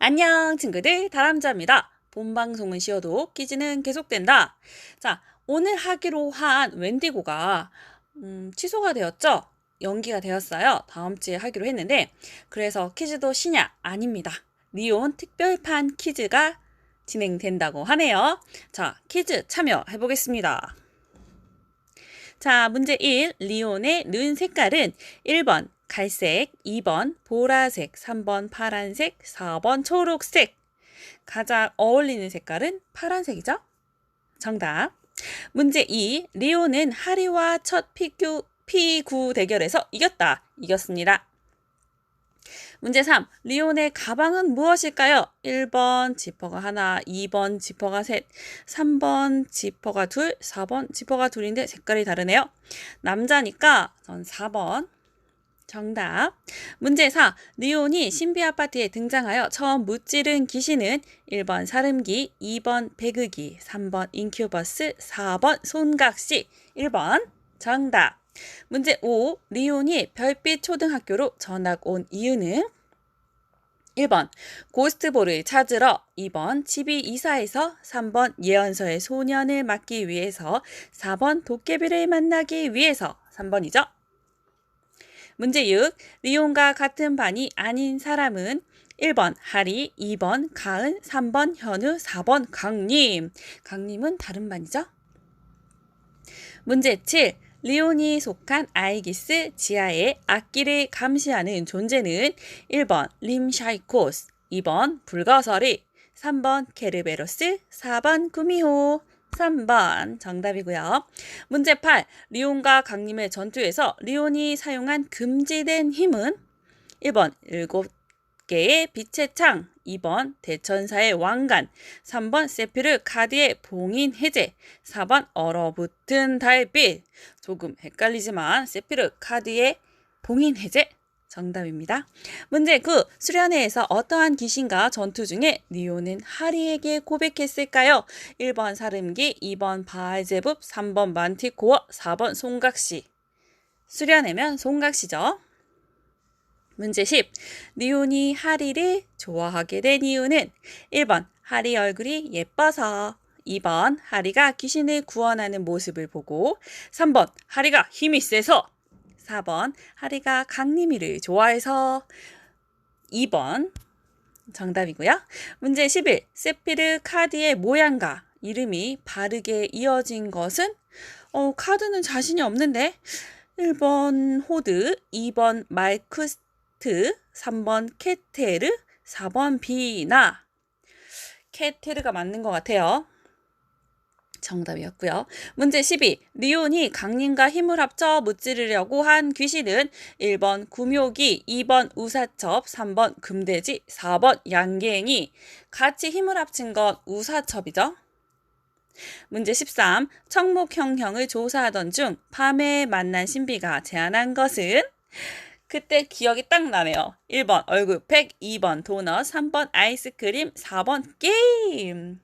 안녕 친구들 다람쥐입니다. 본 방송은 쉬어도 퀴즈는 계속된다. 자 오늘 하기로 한 웬디고가 음, 취소가 되었죠. 연기가 되었어요. 다음 주에 하기로 했는데 그래서 퀴즈도 쉬냐 아닙니다. 리온 특별판 퀴즈가 진행된다고 하네요. 자 퀴즈 참여해 보겠습니다. 자 문제 1 리온의 눈 색깔은 1번 갈색, 2번 보라색, 3번 파란색, 4번 초록색. 가장 어울리는 색깔은 파란색이죠? 정답. 문제 2. 리오는 하리와 첫 피구, 피구 대결에서 이겼다. 이겼습니다. 문제 3. 리온의 가방은 무엇일까요? 1번 지퍼가 하나, 2번 지퍼가 셋, 3번 지퍼가 둘, 4번 지퍼가 둘인데 색깔이 다르네요. 남자니까 전 4번 정답. 문제 4. 리온이 신비 아파트에 등장하여 처음 무찌른 귀신은 1번 사름기, 2번 배극이, 3번 인큐버스, 4번 손각시. 1번 정답. 문제 5. 리온이 별빛 초등학교로 전학 온 이유는 1번 고스트볼을 찾으러 2번 집이 이사해서 3번 예언서의 소년을 맡기 위해서 4번 도깨비를 만나기 위해서 3번이죠. 문제 6. 리온과 같은 반이 아닌 사람은 1번 하리, 2번 가은, 3번 현우, 4번 강님. 강님은 다른 반이죠? 문제 7. 리온이 속한 아이기스 지하의 악기를 감시하는 존재는 1번 림샤이코스, 2번 불가서리, 3번 케르베로스, 4번 구미호. 3번 정답이고요. 문제 8. 리온과 강림의 전투에서 리온이 사용한 금지된 힘은 1번 7개의 빛의 창, 2번 대천사의 왕관, 3번 세피르 카드의 봉인 해제, 4번 얼어붙은 달빛. 조금 헷갈리지만 세피르 카드의 봉인 해제 정답입니다. 문제 9. 수련회에서 어떠한 귀신과 전투 중에 리오는 하리에게 고백했을까요? 1번 사름기, 2번 바알제북, 3번 만티코어, 4번 송각시. 수련회면 송각시죠. 문제 10. 리온이 하리를 좋아하게 된 이유는 1번 하리 얼굴이 예뻐서 2번 하리가 귀신을 구원하는 모습을 보고 3번 하리가 힘이 세서 4번 하리가 강림이를 좋아해서 2번 정답이고요. 문제 11. 세피르 카드의 모양과 이름이 바르게 이어진 것은 어, 카드는 자신이 없는데 1번 호드, 2번 말크스트, 3번 케테르, 4번 비나 케테르가 맞는 것 같아요. 정답이었고요. 문제 12. 리온이 강림과 힘을 합쳐 무찌르려고 한 귀신은 1번 구묘기, 2번 우사첩, 3번 금돼지, 4번 양갱이. 같이 힘을 합친 건 우사첩이죠. 문제 13. 청목형형을 조사하던 중 밤에 만난 신비가 제안한 것은 그때 기억이 딱 나네요. 1번 얼굴팩, 2번 도넛, 3번 아이스크림, 4번 게임.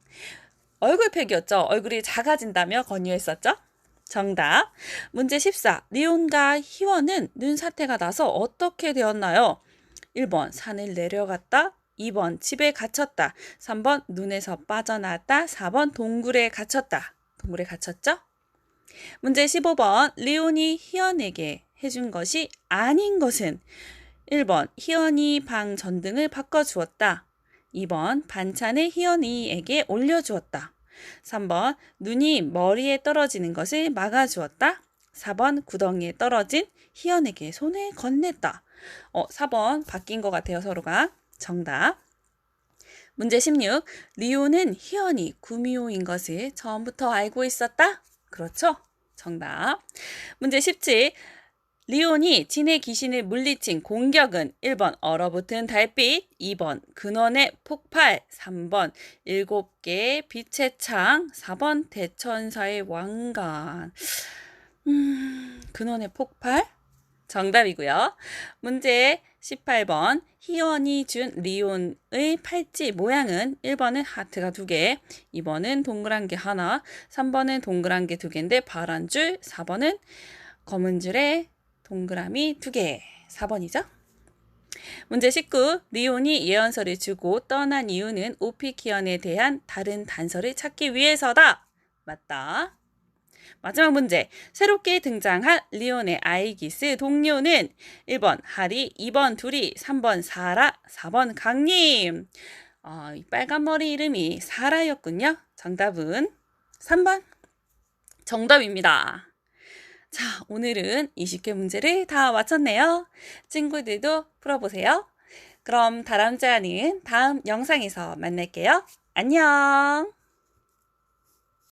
얼굴팩이었죠. 얼굴이 작아진다며 권유했었죠. 정답. 문제 14. 리온과 희원은 눈 사태가 나서 어떻게 되었나요? 1번 산을 내려갔다. 2번 집에 갇혔다. 3번 눈에서 빠져나왔다. 4번 동굴에 갇혔다. 동굴에 갇혔죠? 문제 15번. 리온이 희연에게 해준 것이 아닌 것은 1번 희연이 방 전등을 바꿔주었다. 2번 반찬을 희연이에게 올려주었다. 3번 눈이 머리에 떨어지는 것을 막아주었다. 4번 구덩이에 떨어진 희연에게 손을 건넸다. 어, 4번 바뀐 것 같아요, 서로가. 정답. 문제 16. 리오는 희연이 구미호인 것을 처음부터 알고 있었다? 그렇죠? 정답. 문제 17. 리온이 진의 귀신을 물리친 공격은 1번 얼어붙은 달빛, 2번 근원의 폭발, 3번 7개의 빛의 창, 4번 대천사의 왕관. 음, 근원의 폭발? 정답이고요. 문제 18번 희원이 준 리온의 팔찌 모양은 1번은 하트가 2개, 2번은 동그란 게 하나, 3번은 동그란 게 2개인데 파란 줄, 4번은 검은 줄에 동그라미 2개. 4번이죠? 문제 19. 리온이 예언서를 주고 떠난 이유는 오피키언에 대한 다른 단서를 찾기 위해서다. 맞다. 마지막 문제. 새롭게 등장한 리온의 아이기스 동료는 1번 하리, 2번 두리, 3번 사라, 4번 강림. 어, 이 빨간 머리 이름이 사라였군요. 정답은 3번. 정답입니다. 자, 오늘은 20개 문제를 다 마쳤네요. 친구들도 풀어보세요. 그럼 다람쥐는 다음 영상에서 만날게요. 안녕!